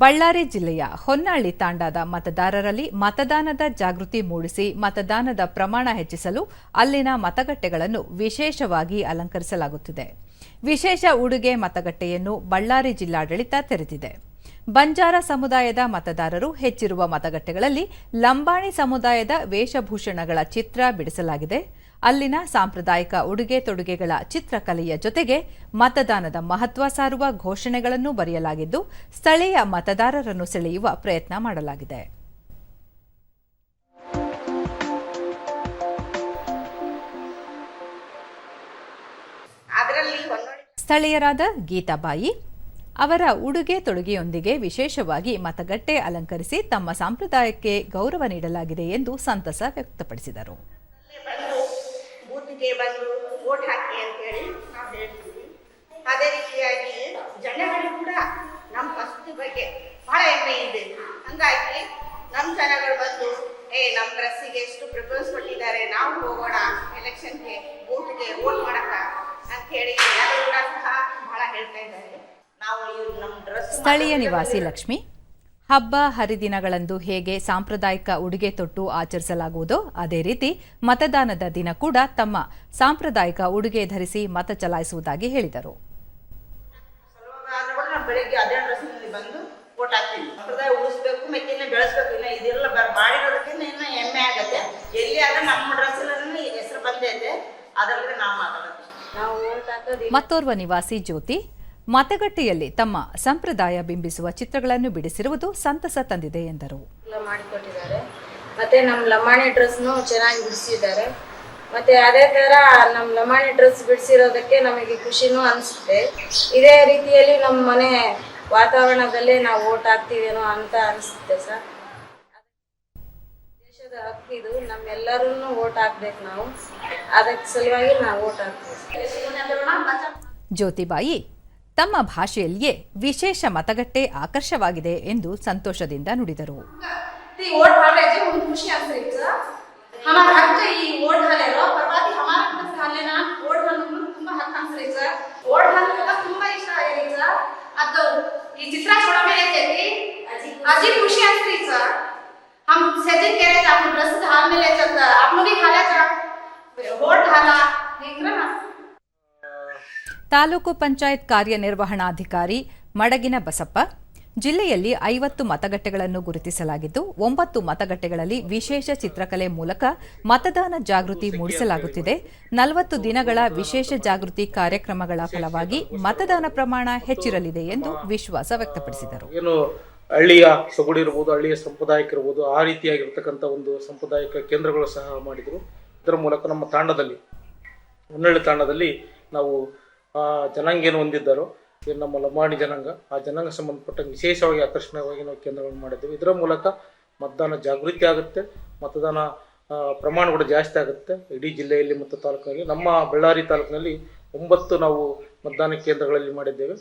ಬಳ್ಳಾರಿ ಜಿಲ್ಲೆಯ ಹೊನ್ನಾಳಿ ತಾಂಡಾದ ಮತದಾರರಲ್ಲಿ ಮತದಾನದ ಜಾಗೃತಿ ಮೂಡಿಸಿ ಮತದಾನದ ಪ್ರಮಾಣ ಹೆಚ್ಚಿಸಲು ಅಲ್ಲಿನ ಮತಗಟ್ಟೆಗಳನ್ನು ವಿಶೇಷವಾಗಿ ಅಲಂಕರಿಸಲಾಗುತ್ತಿದೆ. ವಿಶೇಷ ಉಡುಗೆ ಮತಗಟ್ಟೆಯನ್ನು ಬಳ್ಳಾರಿ ಜಿಲ್ಲಾಡಳಿತ ತೆರೆದಿದೆ. ಬಂಜಾರ ಸಮುದಾಯದ ಮತದಾರರು ಹೆಚ್ಚಿರುವ ಮತಗಟ್ಟೆಗಳಲ್ಲಿ ಲಂಬಾಣಿ ಸಮುದಾಯದ ವೇಷಭೂಷಣಗಳ ಚಿತ್ರ ಬಿಡಿಸಲಾಗಿದೆ. ಅಲ್ಲಿನ ಸಾಂಪ್ರದಾಯಿಕ ಉಡುಗೆ ತೊಡುಗೆಗಳ ಚಿತ್ರಕಲೆಯ ಜೊತೆಗೆ ಮತದಾನದ ಮಹತ್ವ ಸಾರುವ ಘೋಷಣೆಗಳನ್ನು ಬರೆಯಲಾಗಿದ್ದು ಸ್ಥಳೀಯ ಮತದಾರರನ್ನು ಸೆಳೆಯುವ ಪ್ರಯತ್ನ ಮಾಡಲಾಗಿದೆ. ಸ್ಥಳೀಯರಾದ ಗೀತಾಬಾಯಿ ಅವರ ಉಡುಗೆ ತೊಡುಗೆಯೊಂದಿಗೆ ವಿಶೇಷವಾಗಿ ಮತಗಟ್ಟೆ ಅಲಂಕರಿಸಿ ತಮ್ಮ ಸಂಪ್ರದಾಯಕ್ಕೆ ಗೌರವ ನೀಡಲಾಗಿದೆ ಎಂದು ಸಂತಸ ವ್ಯಕ್ತಪಡಿಸಿದರು. ಬೂತ್ಗೆ ಬಂದು ವೋಟ್ ಹಾಕಿ ಅಂತೇಳಿ ನಾವು ಹೇಳ್ತೀವಿ. ಅದೇ ರೀತಿಯಾಗಿ ಜನಗಳು ಕೂಡ ನಮ್ಮ ಫಸ್ಟ್ ಬಗ್ಗೆ ಬಹಳ ಹೆಮ್ಮೆ ಇದೆ. ಹಂಗಾಗಿ ನಮ್ಮ ಜನಗಳು ಬಂದು ಏ ನಮ್ಮ ಡ್ರೆಸ್ಸಿಗೆ ಎಷ್ಟು ಪ್ರಿಫರೆನ್ಸ್ ಕೊಟ್ಟಿದ್ದಾರೆ ನಾವು ಹೋಗೋಣ ಎಲೆಕ್ಷನ್ಗೆ ಓಟ್ಗೆ ವೋಟ್ ಮಾಡಕ ಅಂತ ಹೇಳಿ ಎಲ್ಲರೂ ಕೂಡ ಸಹ ಬಹಳ ಹೇಳ್ತಾ ಇದ್ದಾರೆ. ನಾವು ಇವ್ರು ನಮ್ಮ ಡ್ರೆಸ್ ಸ್ಥಳೀಯ ನಿವಾಸಿ ಲಕ್ಷ್ಮಿ ಹಬ್ಬ ಹರಿದಿನಗಳಂದು ಹೇಗೆ ಸಾಂಪ್ರದಾಯಿಕ ಉಡುಗೆ ತೊಟ್ಟು ಆಚರಿಸಲಾಗುವುದೋ ಅದೇ ರೀತಿ ಮತದಾನದ ದಿನ ಕೂಡ ತಮ್ಮ ಸಾಂಪ್ರದಾಯಿಕ ಉಡುಗೆ ಧರಿಸಿ ಮತ ಚಲಾಯಿಸುವುದಾಗಿ ಹೇಳಿದರು. ಮತ್ತೋರ್ವ ನಿವಾಸಿ ಜ್ಯೋತಿ ಮತಗಟ್ಟೆಯಲ್ಲಿ ತಮ್ಮ ಸಂಪ್ರದಾಯ ಬಿಂಬಿಸುವ ಚಿತ್ರಗಳನ್ನು ಬಿಡಿಸಿರುವುದು ಸಂತಸ ತಂದಿದೆ ಎಂದರು. ಮಾಡಿಕೊಟ್ಟಿದ್ದಾರೆ. ಮತ್ತೆ ನಮ್ಮ ಲಂಬಾಣಿ ಡ್ರೆಸ್ನು ಚೆನ್ನಾಗಿ ಬಿಡಿಸಿದ್ದಾರೆ. ಮತ್ತೆ ಅದೇ ಥರ ನಮ್ಮ ಲಮಾಣಿ ಡ್ರೆಸ್ ಬಿಡಿಸಿರೋದಕ್ಕೆ ನಮಗೆ ಖುಷಿನೂ ಅನಿಸುತ್ತೆ. ಇದೇ ರೀತಿಯಲ್ಲಿ ನಮ್ಮ ಮನೆ ವಾತಾವರಣದಲ್ಲೇ ನಾವು ಓಟ್ ಹಾಕ್ತಿವೇನೋ ಅಂತ ಅನಿಸುತ್ತೆ ಸರ್. ದೇಶದ ಹಕ್ಕಿದು ನಮ್ಮೆಲ್ಲರೂ ಓಟ್ ಹಾಕ್ಬೇಕು ನಾವು. ಅದಕ್ಕೆ ಸಲುವಾಗಿ ನಾವು ಓಟ್ ಹಾಕ್ತೀವಿ. ಜ್ಯೋತಿಬಾಯಿ ತಮ್ಮ ಭಾಷೆಯಲ್ಲಿಯೇ ವಿಶೇಷ ಮತಗಟ್ಟೆ ಆಕರ್ಷವಾಗಿದೆ ಎಂದು ಸಂತೋಷದಿಂದ ನುಡಿದರು ती वोट घालायची म्हणून खुशी असायचं हमारा हक्क ही वोट घालायला परवा ती हमारा ತಾಲೂಕು ಪಂಚಾಯತ್ ಕಾರ್ಯನಿರ್ವಹಣಾಧಿಕಾರಿ ಮಡಗಿನ ಬಸಪ್ಪ, ಜಿಲ್ಲೆಯಲ್ಲಿ ಐವತ್ತು ಮತಗಟ್ಟೆಗಳನ್ನು ಗುರುತಿಸಲಾಗಿದ್ದು, ಒಂಬತ್ತು ಮತಗಟ್ಟೆಗಳಲ್ಲಿ ವಿಶೇಷ ಚಿತ್ರಕಲೆ ಮೂಲಕ ಮತದಾನ ಜಾಗೃತಿ ಮೂಡಿಸಲಾಗುತ್ತಿದೆ. ನಲವತ್ತು ದಿನಗಳ ವಿಶೇಷ ಜಾಗೃತಿ ಕಾರ್ಯಕ್ರಮಗಳ ಫಲವಾಗಿ ಮತದಾನ ಪ್ರಮಾಣ ಹೆಚ್ಚಿರಲಿದೆ ಎಂದು ವಿಶ್ವಾಸ ವ್ಯಕ್ತಪಡಿಸಿದರು. ಏನು ಹಳ್ಳಿಯ ಸೊಗಡು ಇರ್ಬೋದು, ಹಳ್ಳಿಯ ಸಂಪ್ರದಾಯಕ್ಕೆ ಇರ್ಬೋದು, ಆ ರೀತಿಯಾಗಿರ್ತಕ್ಕಂಥ ಒಂದು ಸಾಂಪ್ರದಾಯಿಕ ಕೇಂದ್ರಗಳು ಸಹ ಮಾಡಿದರು. ಇದರ ಮೂಲಕ ನಮ್ಮ ತಾಂಡದಲ್ಲಿ ಹೊನ್ನಳ್ಳಿ ತಾಂಡದಲ್ಲಿ ನಾವು ಜನಾಂಗ ಏನು ಹೊಂದಿದ್ದಾರೋ ಏನು ನಮ್ಮ ಲಂಬಾಣಿ ಜನಾಂಗ. ಆ ಜನಾಂಗ ಸಂಬಂಧಪಟ್ಟ ವಿಶೇಷವಾಗಿ ಆಕರ್ಷಣೀಯವಾಗಿ ನಾವು ಕೇಂದ್ರಗಳನ್ನು ಮಾಡಿದ್ದೇವೆ. ಇದರ ಮೂಲಕ ಮತದಾನ ಜಾಗೃತಿ ಆಗುತ್ತೆ, ಮತದಾನ ಪ್ರಮಾಣ ಕೂಡ ಜಾಸ್ತಿ ಆಗುತ್ತೆ. ಇಡೀ ಜಿಲ್ಲೆಯಲ್ಲಿ ಮತ್ತು ತಾಲೂಕಿನಲ್ಲಿ, ನಮ್ಮ ಬಳ್ಳಾರಿ ತಾಲೂಕಿನಲ್ಲಿ ಒಂಬತ್ತು ನಾವು ಮತದಾನ ಕೇಂದ್ರಗಳಲ್ಲಿ ಮಾಡಿದ್ದೇವೆ.